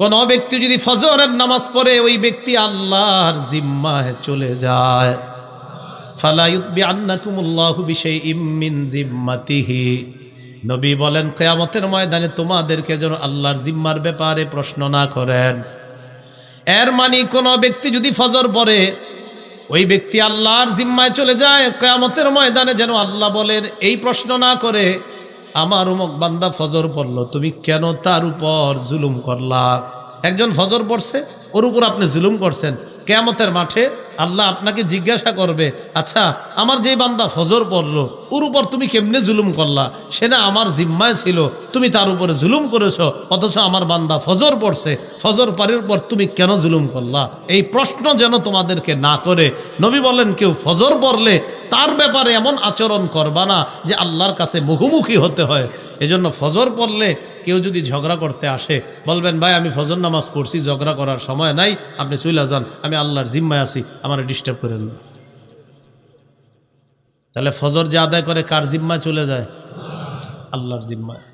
কোন ব্যক্তি যদি ফজরের নামাজ পড়ে, ওই ব্যক্তি আল্লাহর জিম্মায় চলে যায়। ফালায়ুদ্বি আন্নাকুমুল্লাহু বিশাই ইমিন জিম্মাতিহি। নবী বলেন, কেয়ামতের ময়দানে তোমাদেরকে যেন আল্লাহর জিম্মার ব্যাপারে প্রশ্ন না করেন। এর মানে কোনো ব্যক্তি যদি ফজর পড়ে, ওই ব্যক্তি আল্লাহর জিম্মায় চলে যায়। কেয়ামতের ময়দানে যেন আল্লাহ বলেন, এই প্রশ্ন না করে আমার উমক বান্দা ফজর পড়ল, তুমি কেন তার উপর জুলুম করলা? একজন ফজর পড়ছে, ওর উপর আপনি জুলুম করছেন। কেয়ামতের মাঠে আল্লাহ আপনাকে জিজ্ঞাসা করবে আচ্ছা আমার যেই বান্দা ফজর পড়ল, ওর উপর তুমি কেমনে জুলুম করলা? সে না আমার জিম্মায় ছিল, তুমি তার উপরে জুলুম করেছ, অথচ আমার বান্দা ফজর পড়ছে, ফজর পারের পর তুমি কেন জুলুম করলা? এই প্রশ্ন যেন তোমাদেরকে না করে, নবী বলেন, কেউ ফজর পড়লে তার ব্যাপারে এমন আচরণ করবা না যে আল্লাহর কাছে মুখোমুখি হতে হয়। এজন্য ফজর পড়লে কেউ যদি ঝগড়া করতে আসে, বলবেন, ভাই, আমি ফজর নামাজ পড়ছি, ঝগড়া করার সময় নাই, আপনি চলে যান, আমি আল্লাহর জিম্মায় আছি, আমার ডিস্টার্ব করেন না। তাহলে ফজর যে আদায় করে, কার জিম্মায় চলে যায়? আল্লাহর জিম্মায়।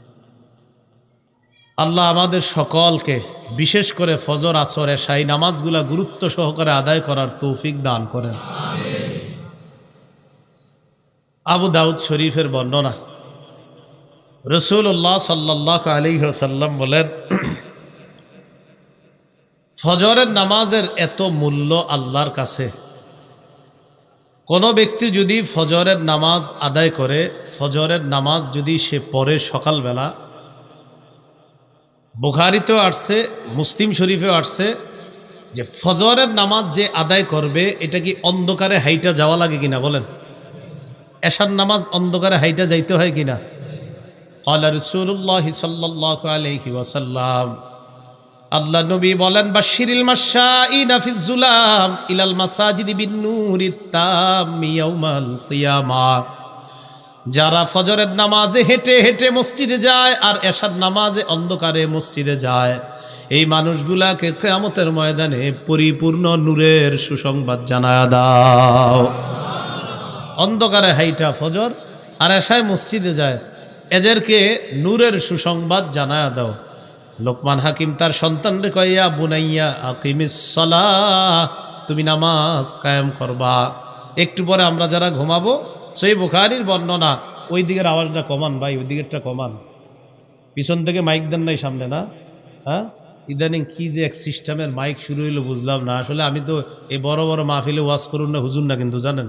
আল্লাহ আমাদের সকলকে, বিশেষ করে ফজর, আসরে সাই নামাজগুলা গুরুত্ব সহকারে আদায় করার তৌফিক দান করেন। আবু দাউদ শরীফের বর্ণনা। রসুল্লাহ সাল্লাহ আলী সাল্লাম বলেন, ফজরের নামাজের এত মূল্য আল্লাহর কাছে। কোনো ব্যক্তি যদি ফজরের নামাজ আদায় করে, ফজরের নামাজ যদি সে পড়ে সকালবেলা, বুখারিতেও আসছে, মুসলিম শরীফেও আসছে, যে ফজরের নামাজ যে আদায় করবে, এটা কি অন্ধকারে হাইটা যাওয়া লাগে কিনা বলেন? এশার নামাজ অন্ধকারে হাইটা যাইতে হয় কিনা? কলার রসুল্লাহ সাল্লাহ আলহি ওয়াসাল্লাম। আল্লাহ নবী বলেন বা শিরিল মাসা ইনাফিজুলাম ইলাল মাসাজিদি বিন্নুর ইয়াউমাল কিয়ামা। যারা ফজরের নামাজে হেঁটে হেঁটে মসজিদে যায় আর এশার নামাজে অন্ধকারে মসজিদে যায়, এই মানুষগুলাকে কেয়ামতের ময়দানে পরিপূর্ণ নূরের সুসংবাদ জানায় দাও। অন্ধকারে হাইটা ফজর, আর এশায় মসজিদে যায়। এদেরকে নূরের সুসংবাদ জানায় দাও। লোকমান হাকিম তার সন্তানরে কইয়া, বুনাইয়া আকিমিসলা তুমি নামাজ কায়েম করবা। একটু পরে আমরা যারা ঘুমাবো, সেই বুখারির বর্ণনা, ওই দিকের আওয়াজটা কমান ভাই, ওই দিকেরটা কমান। পিছন থেকে মাইক দেন নাই সামনে, না? হ্যাঁ? ইদানিং কি যে এক সিস্টেমের মাইক শুরু হইল বুঝলাম না। আসলে আমি তো এই বড় বড় মাহফিলে ওয়াজ করুন না, হুজুর না কিন্তু, জানেন?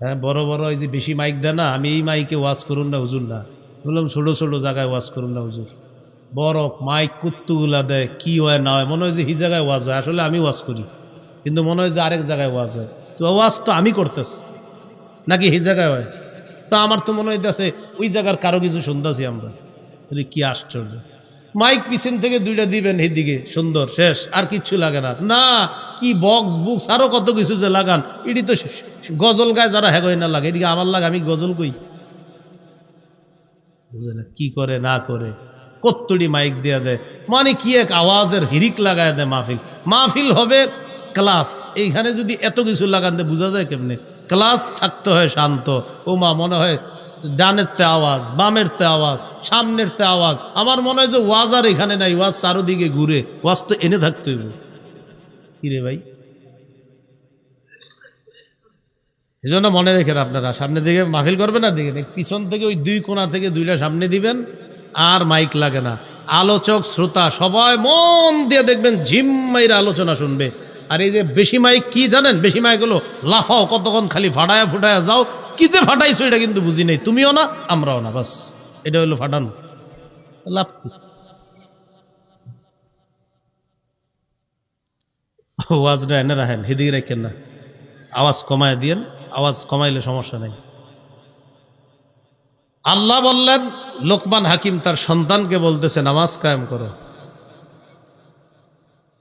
হ্যাঁ বড় বড় এই যে বেশি মাইক দেয় না, আমি এই মাইকে ওয়াজ করুন না, হুজুর না। বললাম, ছোটো ছোটো জায়গায় ওয়াজ করুন না, হুজুর। বড় মাইক কুত্তুগুলা দেয়, কি হয় না হয়, মনে হয় যে এই জায়গায় ওয়াজ হয়, আসলে আমি ওয়াজ করি। কিন্তু মনে হয় যে আরেক জায়গায় ওয়াজ হয়। তো ওয়াজ তো আমি করতেছি। নাকি এই জায়গায় হয়? তো আমার তো মনে হইতেছে, ওই জায়গার কারও কিছু শুনতেছি আমরা। কি আশ্চর্য। মাইক পিছন থেকে দুইটা দিবেন এদিকে। সুন্দর, শেষ, আর কিচ্ছু লাগে না। না, কি বক্স বুকস আরও কত কিছু যে লাগান। এটি তো গজল গায়ে যারা হ্যাগই না লাগে, এদিকে আমার লাগে আমি গজল কই? বুঝে না কি করে, না করে। কত্তড়ি মাইক দিয়ে দেয়। মানে কি এক আওয়াজের হিরিক লাগায় দেয় মাহফিল। মাহফিল হবে ক্লাস এইখানে যদি এত কিছু লাগান দেয় বোঝা যায় কেমনে? ক্লাস থাকতে হয় শান্ত। ও মা মনে হয় ডানের তে আওয়াজ, বামের তে আওয়াজ, সামনের তে আওয়াজ। আমার মনে হয় যে ওয়াজ আর এখানে নাই, ওয়াজ চারোদিকে ঘুরে, ওয়াজ তো এনে থাকতে হইব। কিরে ভাই? এই জন্য মনে রেখেন আপনারা, সামনে দিকে মাহফিল করবেন না দেখেন পিছন থেকে ওই দুই কোণা থেকে দুইটা সামনে দিবেন, আর মাইক লাগে না। আলোচক, শ্রোতা সবাই মন দিয়ে দেখবেন ঝিম্মাইর আলোচনা শুনবে। আর এই যে বেশি মাইক কি জানেন? বেশি মাইক হলো, লাফাও কতক্ষণ খালি ফাটায়া ফুটায়া যাও। কি যে ফাটাইছো এটা কিন্তু বুঝি নেই। তুমিও না, আমরাও না, বাস। এটা হলো ফাটানো। লাভ ওয়াজটা এনে রাখেন, হেদিকে রাখেন না। আওয়াজ কমায় দিয়েন, আওয়াজ কমাইলে সমস্যা নেই। আল্লাহ বললেন, লোকমান হাকিম তার সন্তানকে বলতেছে, নামাজ কায়েম করো।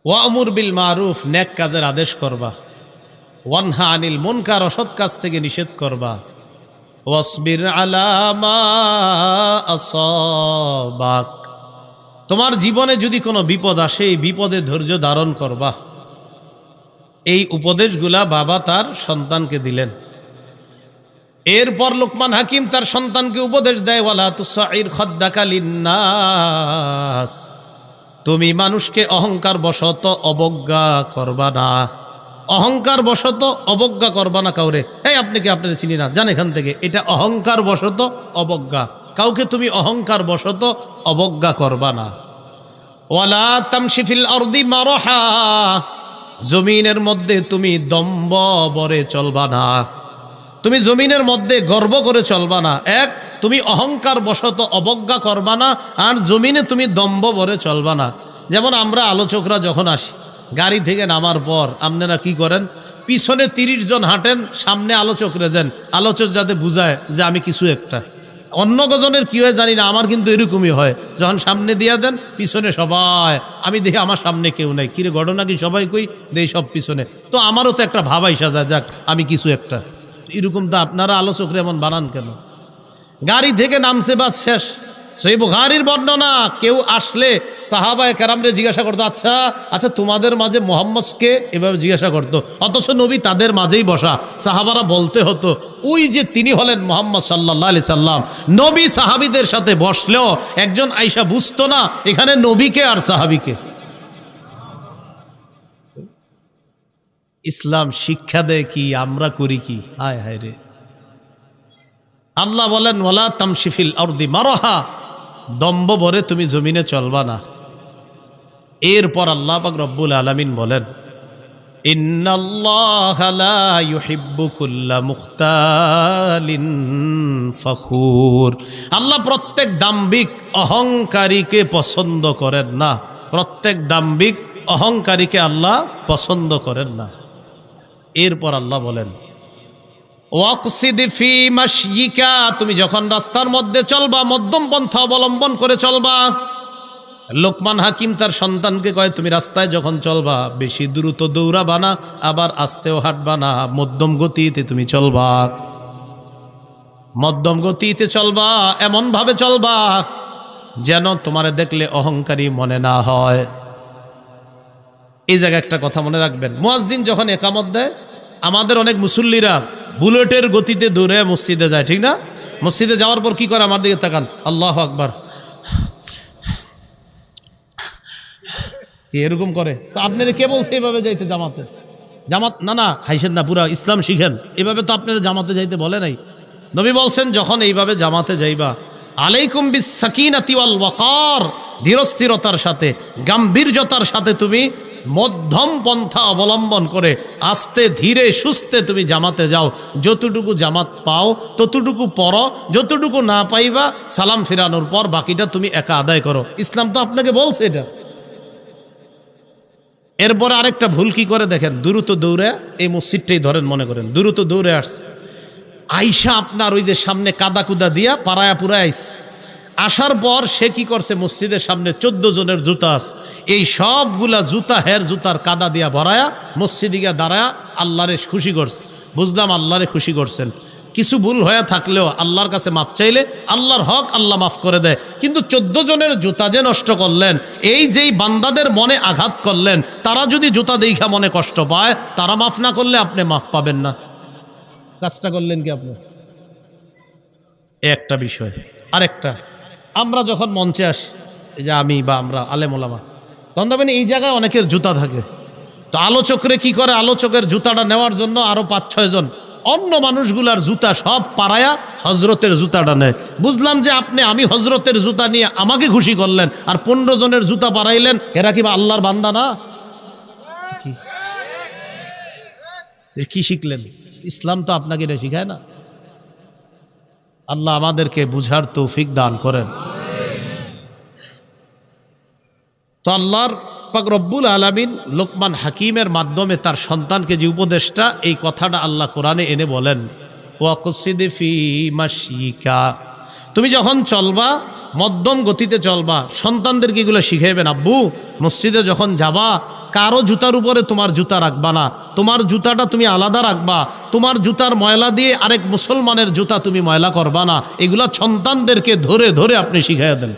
ওয়ামুর বিল মারুফ, নেক কাজের আদেশ করবা। ওয়ানহা আনিল মুনকার, অসৎ কাজ থেকে নিষেধ করবা। ওয়াসবির আলামা তোমার জীবনে যদি কোনো বিপদ আসে, এই বিপদে ধৈর্য ধারণ করবা। এই উপদেশগুলা বাবা তার সন্তানকে দিলেন। এরপর লোকমান হাকিম তার সন্তানকে উপদেশ দেয়, ওয়ালা তুসাইর খদ্দাকালিন্নাস তুমি মানুষকে অহংকার বশত অবজ্ঞা করবা না। অহংকার বশত অবজ্ঞা করবা না কাউরে। এই, আপনি কি আপনার চিনি না? জান এখান থেকে। এটা অহংকার বশত অবজ্ঞা। কাউকে তুমি অহংকার বশত অবজ্ঞা করবা না। ওয়ালা তামশিফিল অর্দি মারহা। জমিনের মধ্যে তুমি দম্ব বরে চলবা না। তুমি জমিনের মধ্যে গর্ব করে চলবা না। এক তুমি অহংকার বশত অবজ্ঞা করবা না, আর জমিনে তুমি দম্ব ভরে চলবা না। যেমন আমরা আলোচকরা যখন আসি, গাড়ি থেকে নামার পর আপনারা কি করেন? পিছনে তিরিশ জন হাঁটেন, সামনে আলোচক রেজেন আলোচক যাতে বুঝায় যে আমি কিছু একটা। অন্য গজনের কি হয় জানি না, আমার কিন্তু এরকমই হয়। যখন সামনে দিয়া দেন, পিছনে সবাই, আমি দেখি আমার সামনে কেউ নাই। কিরে ঘটনা কি? সবাই কই? দেই সব পিছনে। তো আমারও তো একটা ভাবাই সাজা যাক, আমি কিছু একটা। এরকম তো আপনারা আলোচকরা এমন বানান কেন? গাড়ি থেকে নামছে বাস শেষ। সেই বুখারির বর্ণনা, কেউ আসলে সাহাবায় কেরামরে জিজ্ঞাসা করতো আচ্ছা আচ্ছা তোমাদের মাঝে মোহাম্মদকে এভাবে জিজ্ঞাসা করতো? অথচ নবী তাদের মাঝেই বসা, সাহাবারা বলতে হতো, ওই যে তিনি হলেন মোহাম্মদ সাল্লাহ আলি সাল্লাম। নবী সাহাবিদের সাথে বসলেও একজন আইসা বুঝতো না, এখানে নবীকে আর সাহাবিকে। ইসলাম শিক্ষা দেয় কি, আমরা করি কি? হায় হায় রে। আল্লাহ বলেন ওলা তামশিফিল অর্দি মারহা। দম্ব ভরে তুমি জমিনে চলবা না। এরপর আল্লাহ পাক রব্বুল আলমিন বলেন আল্লাহ প্রত্যেক দাম্বিক অহংকারীকে পছন্দ করেন না। প্রত্যেক দাম্বিক অহংকারীকে আল্লাহ পছন্দ করেন না। এরপর আল্লাহ বলেন তুমি যখন রাস্তার মধ্যে চলবা, মধ্যম পন্থা অবলম্বন করে চলবা, লোকমান হাকিম তার সন্তানকে কয়, তুমি রাস্তায় যখন চলবা, বেশি দ্রুত দৌড়াবা না, আবার আস্তেও হাঁটবা না, মধ্যম গতিতে তুমি চলবা। মধ্যম গতিতে চলবা এমন ভাবে চলবা, যেন তোমারে দেখলে অহংকারী মনে না হয়। এই জায়গায় একটা কথা মনে রাখবেন। মুয়াজ্জিন যখন একামত দেয়, আমাদের অনেক মুসল্লিরা বুলেটের গতিতে দৌড়ে মসজিদে যায়, ঠিক না? মসজিদে যাওয়ার পর কি করে আমার দিকে তাকান? আল্লাহ আকবার। কি এরকম করে? তো আপনারা কে বলছে এভাবে যাইতে জামাতে? জামাত না না, হাইসেন না, পুরা ইসলাম শিখেন। এভাবে তো আপনারা জামাতে যাইতে বলে নাই। নবী বলছেন, যখন এইভাবে জামাতে যাইবা, আলাইকুম বিস সাকিনাতি ওয়াল ওয়াকার ধীরস্থিরতার সাথে, গাম্ভীর্যতার সাথে তুমি মধ্যম পন্থা অবলম্বন করে আস্তে, ধীরে, সুস্থে তুমি জামাতে যাও। যতটুকু জামাত পাও, ততটুকু পড়ো, যতটুকু না পাইবা, সালাম ফিরানোর পর বাকিটা তুমি একা আদায় করো। ইসলাম তো আপনাকে বলছে এটা। এরপর আরেকটা ভুল কি করে দেখেন? দ্রুত দৌড়ে, এই মসজিদটাই ধরেন মনে করেন, দ্রুত দৌড়ে আসছে। আইসা আপনার ওই যে সামনে কাদা কুদা দিয়া পাড়ায়া পুরায় আইস। আসার পর সে কি করছে? মসজিদের সামনে চোদ্দ জনের জুতা আছে। এই সবগুলা জুতা, হের জুতার কাদা দিয়া ভরায়া মসজিদে গিয়া দাঁড়ায়া আল্লাহরে খুশি করছে। বুঝলাম আল্লাহরে খুশি করছেন। কিছু ভুল হয়ে থাকলেও আল্লাহর কাছে মাপ চাইলে আল্লাহর হক আল্লাহ মাফ করে দেয়। কিন্তু চোদ্দ জনের জুতা যে নষ্ট করলেন, এই যেই বান্দাদের মনে আঘাত করলেন, তারা যদি জুতা দেখা মনে কষ্ট পায়, তারা মাফ না করলে আপনি মাফ পাবেন না। কাজটা করলেন কি আপনি? একটা বিষয়, আরেকটা। আমরা যখন মঞ্চে আসি, এই যে আমি বা আমরা আলেমোলামা তখন দেখবেন এই জায়গায় অনেকের জুতা থাকে। তো আলোচকরে কি করে? আলোচকের জুতাটা নেওয়ার জন্য আরও পাঁচ, ছয় জন অন্য মানুষগুলার জুতা সব পাড়ায়া হজরতের জুতাটা নেয়। বুঝলাম যে আপনি, আমি হজরতের জুতা নিয়ে আমাকে খুশি করলেন আর পনেরো জনের জুতা পাড়াইলেন এরা কি বা আল্লাহর বান্দা না? কি শিখলেন? ইসলাম তো আপনাকে এটা শিখায় না। আল্লাহ আমাদেরকে বুঝার তৌফিক দান করেন। তো আল্লাহর পাক রব্বুল আলমিন লোকমান হাকিমের মাধ্যমে তার সন্তানকে যে উপদেশটা, এই কথাটা আল্লাহ কোরআনে এনে বলেন মাসিকা তুমি যখন চলবা, মধ্যম গতিতে চলবা, সন্তানদেরকে এগুলো শিখাইবেন, আব্বু, মসজিদে যখন যাবা কারও জুতার উপরে তোমার জুতা রাখবা না। তোমার জুতাটা তুমি আলাদা রাখবা। তোমার জুতার ময়লা দিয়ে আরেক মুসলমানের জুতা তুমি ময়লা করবা না। এগুলা সন্তানদেরকে ধরে ধরে আপনি শিখাইয়া দেন।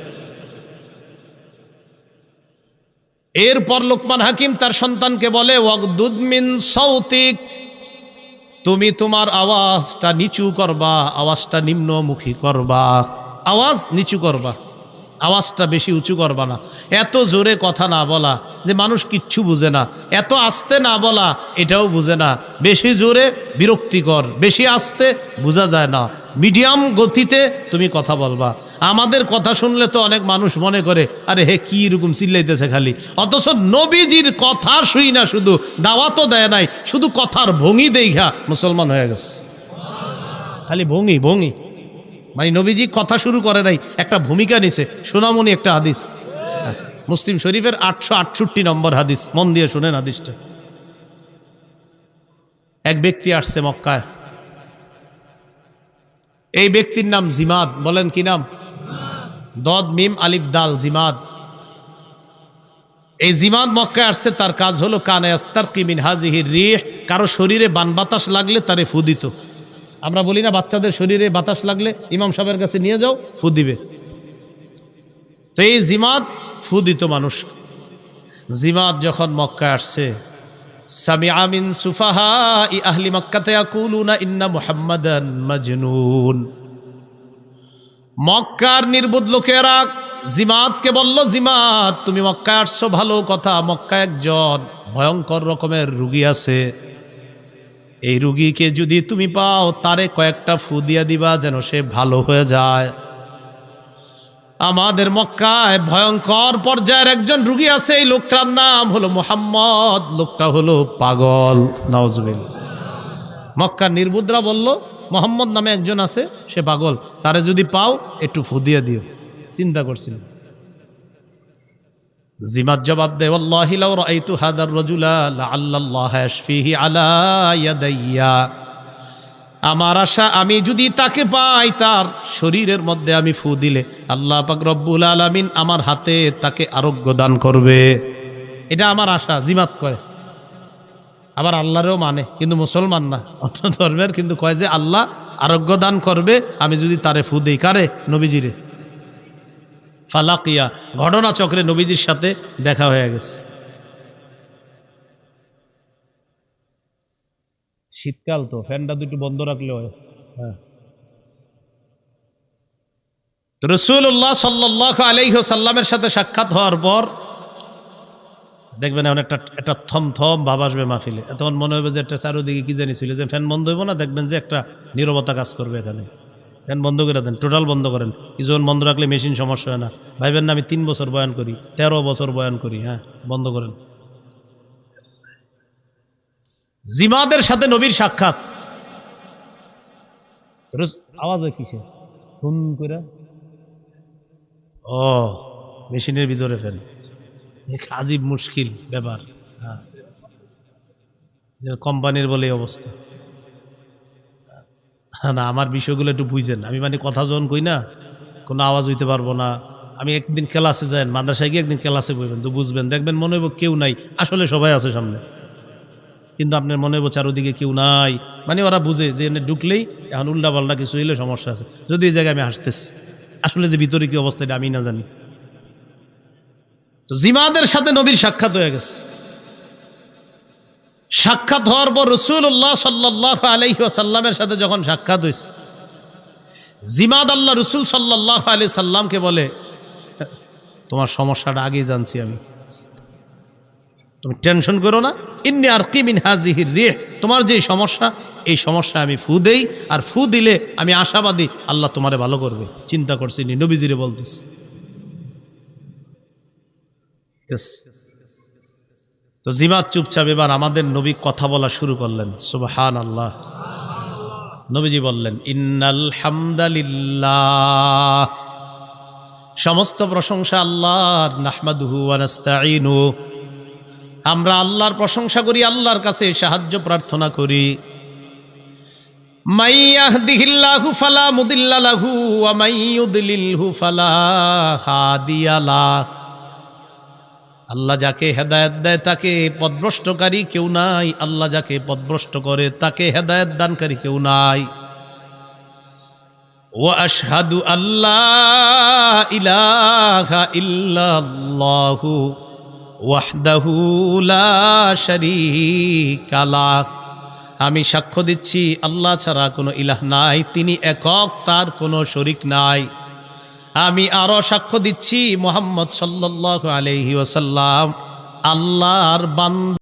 এরপর লোকমান হাকিম তার সন্তানকে বলে ওয়াকদুদমিন সৌতিক তুমি তোমার আওয়াজটা নিচু করবা, আওয়াজটা নিম্নমুখী করবা। আওয়াজ নিচু করবা। আওয়াজটা বেশি উঁচু করবা না। এত জোরে কথা না বলা যে মানুষ কিচ্ছু বুঝে না। এত আস্তে না বলা এটাও বুঝে না। বেশি জোরে বিরক্তিকর, বেশি আস্তে বোঝা যায় না। মিডিয়াম গতিতে তুমি কথা বলবা। আমাদের কথা শুনলে তো অনেক মানুষ মনে করে, আরে হে, কি এরকম চিল্লাইতেছে খালি? অথচ নবীজির কথা শুই না শুধু, দাওয়াতও দেয় নাই, শুধু কথার ভঙ্গি দেখা মুসলমান হয়ে গেছে। খালি ভঙ্গি ভঙ্গি। মানে নবীজি কথা শুরু করে নাই, একটা ভূমিকা নিছে। সোনামণি একটা হাদিস। মুসলিম শরীফের আটশো আটষট্টি নম্বর হাদিস। মন দিয়ে শোনেন হাদিসটা। এক ব্যক্তি আসছে মক্কায়। এই ব্যক্তির নাম জিমাদ। বলেন কি নাম? দদ, মিম, আলিফ, দাল, জিমাদ। এই জিমাদ মক্কায় আসছে, তার কাজ হলো, কানে আস্তার কিমিন হাজিহির রিহ কারও শরীরে বান বাতাস লাগলে তারে ফু দিত। আমরা বলি না বাচ্চাদের শরীরে বাতাস লাগলে ইমাম সাহেবের কাছে নিয়ে যাও, ফু দিবে। তো এই জিমাত ফু দিত মানুষ। জিমাদ যখন মক্কা আসছে সামি আমিন সুফাহা ইন্না মক্কার লোকেরা বলল জিমাত তুমি আসছো, ভালো কথা মক্কা একজন ভয়ঙ্কর রকমের রুগী আছে। এই রুগীকে যদি তুমি পাও তারে কয়েকটা ফু দিয়া দিবা যেন সে ভালো হয়ে যায়। আমাদের মক্কায় ভয়ঙ্কর পর্যায়ের একজন রুগী আছে এই লোকটার নাম হলো মোহাম্মদ লোকটা হলো পাগল। নওয়াজবিল মক্কার নির্বুদ্রা বলল মোহাম্মদ নামে একজন আছে সে পাগল। তারে যদি পাও একটু ফু দিয়ে দিও। চিন্তা করছিল জিমাত জবাব দে হাদার আমার আশা, আমি যদি তাকে পাই তার শরীরের মধ্যে আমি ফু দিলে, আল্লাহ পাক রব্বুল আলামিন আমার হাতে তাকে আরোগ্য দান করবে। এটা আমার আশা, জিমাত কয়। আবার আল্লাহরেও মানে কিন্তু মুসলমান না। অন্য ধর্মের কিন্তু কয় যে, আল্লাহ আরোগ্য দান করবে, আমি যদি তারে ফু দিই। কারে? নবীজিরে। ফালাকিয়া ঘটনা চক্রে নবীজির সাথে দেখা হয়ে গেছে। শীতকাল তো, ফ্যানটা দুটো বন্ধ রাখলে হয়। হ্যাঁ। রসুল্লাহ সাল্লাহ আলাইসাল্লামের সাথে সাক্ষাৎ হওয়ার পর, দেখবেন এখন একটা একটা থমথম ভাব আসবে মাহফিলে। তখন মনে হবে যে একটা চারোদিকে কি জানি ছিল, যে ফ্যান বন্ধ হইব না, দেখবেন যে একটা নীরবতা কাজ করবে এখানে। ফ্যান বন্ধ করে দেন টোটাল বন্ধ করেন। কিছুক্ষণ বন্ধ রাখলে মেশিন সমস্যা হয় না। ভাইবেন না, আমি তিন বছর বয়ান করি, তেরো বছর বয়ান করি হ্যাঁ বন্ধ করেন। জিমাদের সাথে নবীর সাক্ষাৎ। আওয়াজ হয় কিসে ফোন করে ও মেশিনের ভিতরে এক আজীব মুশকিল ব্যাপার। হ্যাঁ। কোম্পানির বলে অবস্থা। না, আমার বিষয়গুলো একটু বুঝেন। আমি মানে কথা যখন কই না, কোনো আওয়াজ হইতে পারব না। আমি একদিন ক্লাসে যাই মাদ্রাসায় গিয়ে একদিন ক্লাসে বইবেন, তো বুঝবেন। দেখবেন মনে হইব কেউ নাই, আসলে সবাই আছে সামনে। কিন্তু আপনার মনে হইব চারোদিকে কেউ নাই। মানে ওরা বুঝে যে এনে ঢুকলেই এখন উল্টা পাল্টা কিছু হইলে সমস্যা আছে। যদি এই জায়গায় আমি হাসতেছি, আসলে যে ভিতরে কি অবস্থা এটা আমি না জানি। তো জিমাদের সাথে নবীর সাক্ষাৎ হয়ে গেছে। সাক্ষাৎ হওয়ার পর রসুল্লাহ সাল্লাহ আলহি আসাল্লামের সাথে যখন সাক্ষাৎ হয়েছে জিমাদ আল্লাহ রসুল সাল্লাহ আলি সাল্লামকে বলে, তোমার সমস্যাটা আগেই জানছি আমি। তুমি টেনশন করো না। ইন্নি আর কিমিন হাজিহির রে তোমার যে সমস্যা, এই সমস্যা আমি ফু দেই, আর ফু দিলে আমি আশাবাদী আল্লাহ তোমারে ভালো করবে। চিন্তা করছি নি, নবীজিরে বলতেছি। তো জিমাত চুপচাপ এবার আমাদের নবী কথা বলা শুরু করলেন। সুবহান আল্লাহ নবীজি বললেন, ইন্নাল হামদালিল্লাহ। সমস্ত প্রশংসা আল্লাহর, নাহমাদুহু ওয়া নাস্তাঈনু। আমরা আল্লাহর প্রশংসা করি, আল্লাহর কাছে সাহায্য প্রার্থনা করি। মাইয়াহদিহিল্লাহু ফালা মুদিল্লা লাহু ওয়া মাইয়ুদলিলহু ফালা আল্লাহ যাকে হেদায়ত দেয় তাকে পদভ্রষ্টকারী কেউ নাই। আল্লাহ যাকে পদভ্রষ্ট করে তাকে হেদায়ত দানকারী কেউ নাই। ও আশহাদু আল্লাহ ইলাহা ইল্লাল্লাহু ওয়াহদাহু লা আমি সাক্ষ্য দিচ্ছি, আল্লাহ ছাড়া কোনো ইলাহ নাই। তিনি একক, তার কোনো শরিক নাই। আমি আরও সাক্ষ্য দিচ্ছি মোহাম্মদ সাল্লাহ আলাইহি ওসাল্লাম আল্লাহর বান্দা